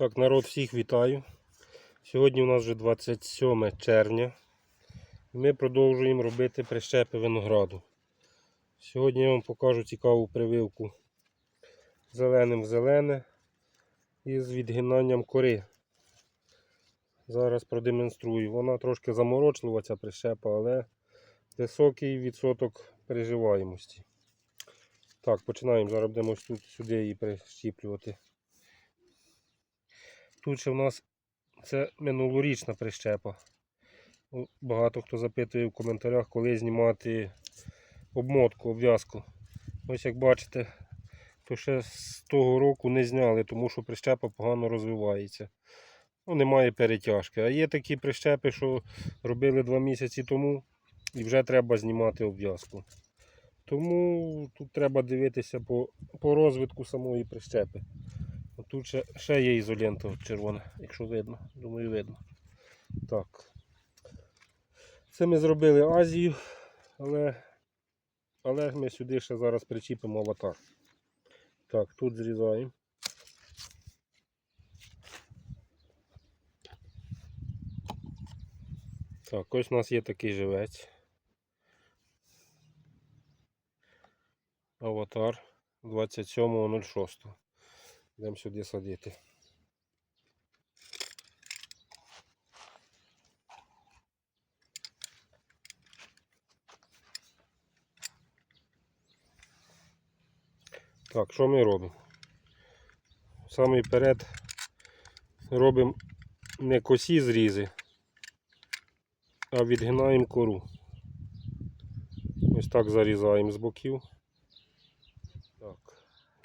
Так, народ, всіх вітаю. Сьогодні у нас вже 27 червня. І Ми продовжуємо робити прищепи винограду. Сьогодні я вам покажу цікаву прививку зеленим в зелене із відгинанням кори. Зараз продемонструю. Вона трошки заморочлива, ця прищепа, але високий відсоток переживаємості. Так, починаємо. Зараз будемо сюди її прищіплювати. Тут ще в нас це минулорічна прищепа. Багато хто запитує в коментарях, коли знімати обмотку, обв'язку. Ось як бачите, то ще з того року не зняли, тому що прищепа погано розвивається. Ну, немає перетяжки. А є такі прищепи, що робили два місяці тому і вже треба знімати обв'язку. Тому тут треба дивитися по, по розвитку самої прищепи. Тут ще, ще є ізолента червона, якщо видно. Думаю, видно. Так. Це ми зробили Азію, але, але ми сюди ще зараз причіпимо аватар. Так, тут зрізаємо. Так, ось у нас є такий живець. Аватар 27.06. Йдемо сюди садити. Так, що ми робимо? Саме вперед робимо не косі зрізи, а відгинаємо кору. Ось так зарізаємо з боків. Так.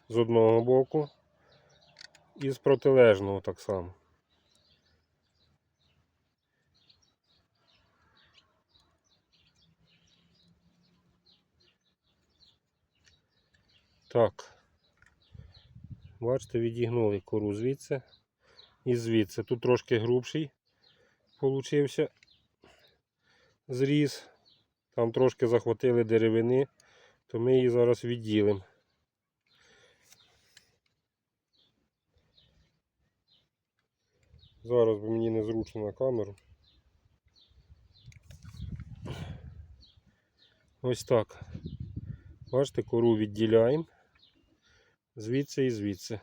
З одного боку і з протилежного так само. Так. Бачите, відігнули кору звідси і звідси. Тут трошки грубший получився зріз. Там трошки захватили деревини, то ми її зараз відділимо. Зараз бо мені незручно на камеру. Ось так. Бачите, кору відділяємо звідси і звідси.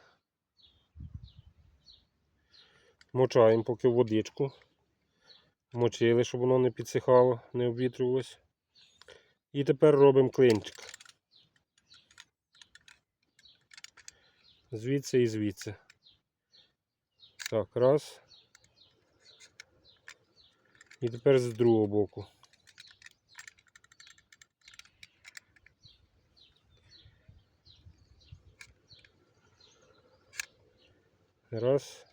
Мочаємо поки водичку. Мочили, щоб воно не підсихало, не обвітрювалось. І тепер робимо клинчик. Звідси і звідси. Так, раз. І тепер з другого боку. Раз.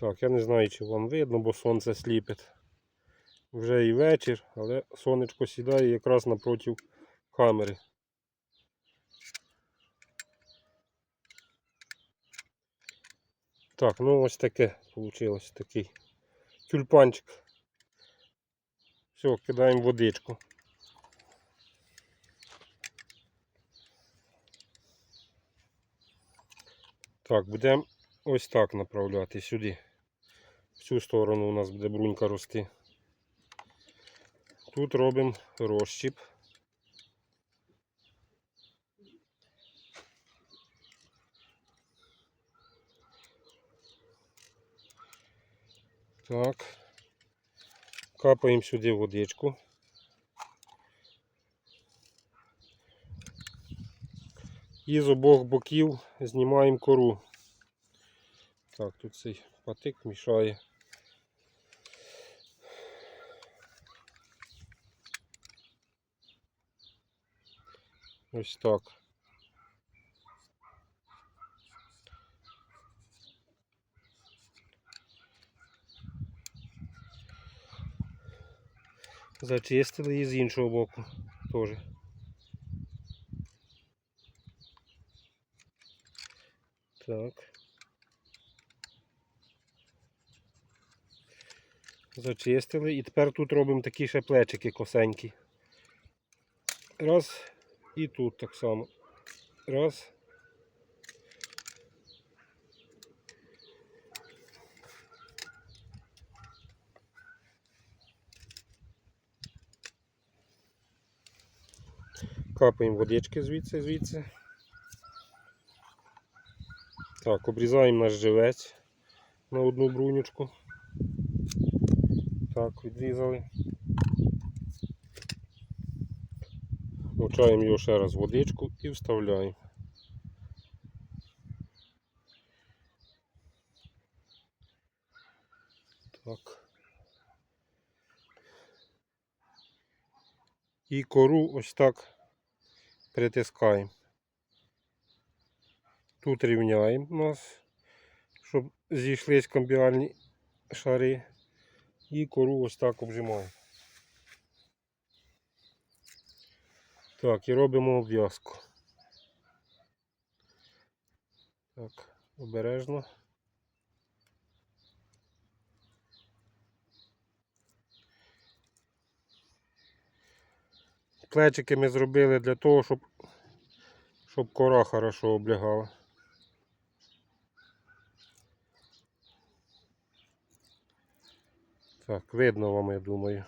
Так, я не знаю, чи вам видно, бо сонце сліпить. Вже і вечір, але сонечко сідає якраз напроти камери. Так, ну ось таке вийшло такий тюльпанчик. Все, кидаємо водичку. Так, будемо ось так направляти сюди. В цю сторону у нас буде брунька рости. Тут робимо розчіп. Так. Капаємо сюди водичку. І з обох боків знімаємо кору. Так, тут цей патик мішає. Ось так. Зачистили і з іншого боку теж. Так. Зачистили. І тепер тут робимо такі ще плечики косенькі. Раз. І тут так само. Раз. Капаємо водички звідси, звідси. Так, обрізаємо наш живець на одну брунючку. Так, відрізали. Мочаємо його ще раз водичку і вставляємо. Так. І кору ось так притискаємо. Тут рівняємо у нас, щоб зійшлись камбіальні шари. І кору ось так обжимаємо. Так, і робимо обв'язку. Так, обережно. Плечики ми зробили для того, щоб, щоб кора хорошо облягала. Так, видно вам, я думаю.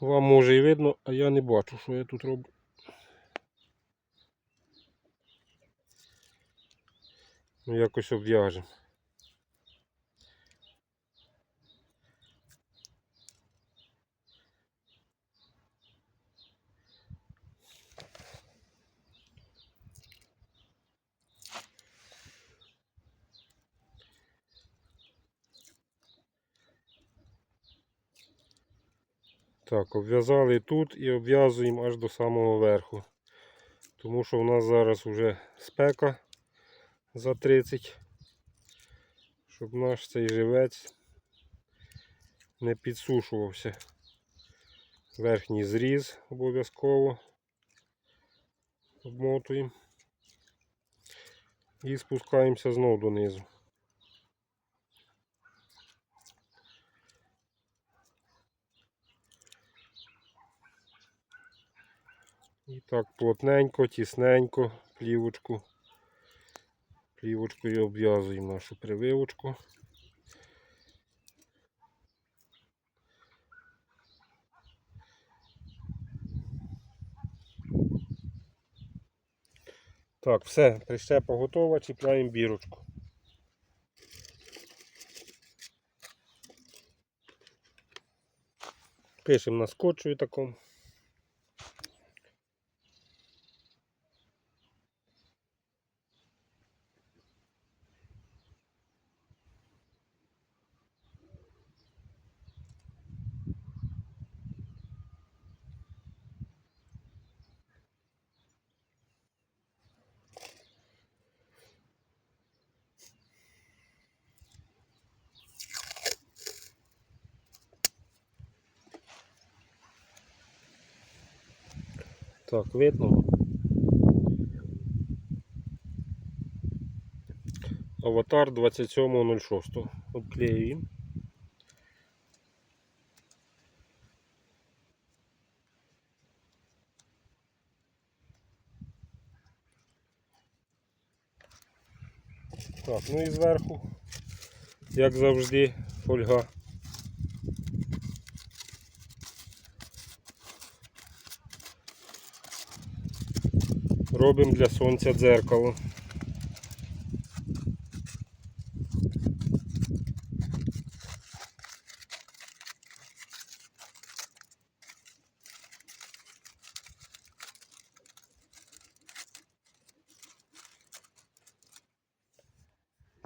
Вам може і видно, а я не бачу, що я тут роблю. Ну, якось обв'яжемо. Так, обв'язали тут і обв'язуємо аж до самого верху. Тому що в нас зараз вже спека за 30. Щоб наш цей живець не підсушувався. Верхній зріз обов'язково обмотуємо. І спускаємося знову донизу. І так плотненько, тісненько, плівочку. Плівочкою обв'язуємо нашу прививочку. Так, все, прищепа готова, чіпляємо бірочку. Пишемо на скотчу і такому. Так, видно. Аватар 27.06. Обклеюємо. Так, ну і зверху, як завжди, фольга. Робимо для сонця дзеркало.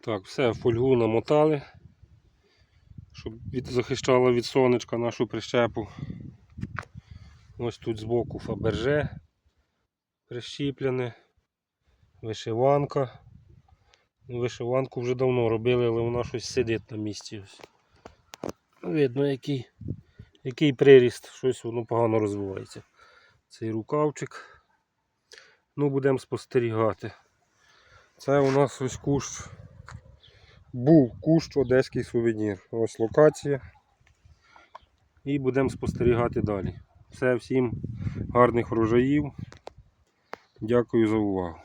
Так, все, фольгу намотали, щоб від, захищала від сонечка нашу прищепу. Ось тут збоку фаберже прищіплене, вишиванка. Ну, Вишиванку вже давно робили, але вона щось сидить на місці. Ось. Видно, який, який приріст, щось воно погано розвивається. Цей рукавчик. Ну, будемо спостерігати. Це у нас ось кущ. Був кущ Одеський сувенір. Ось локація. І будемо спостерігати далі. Все, всім гарних врожаїв. Дякую за увагу.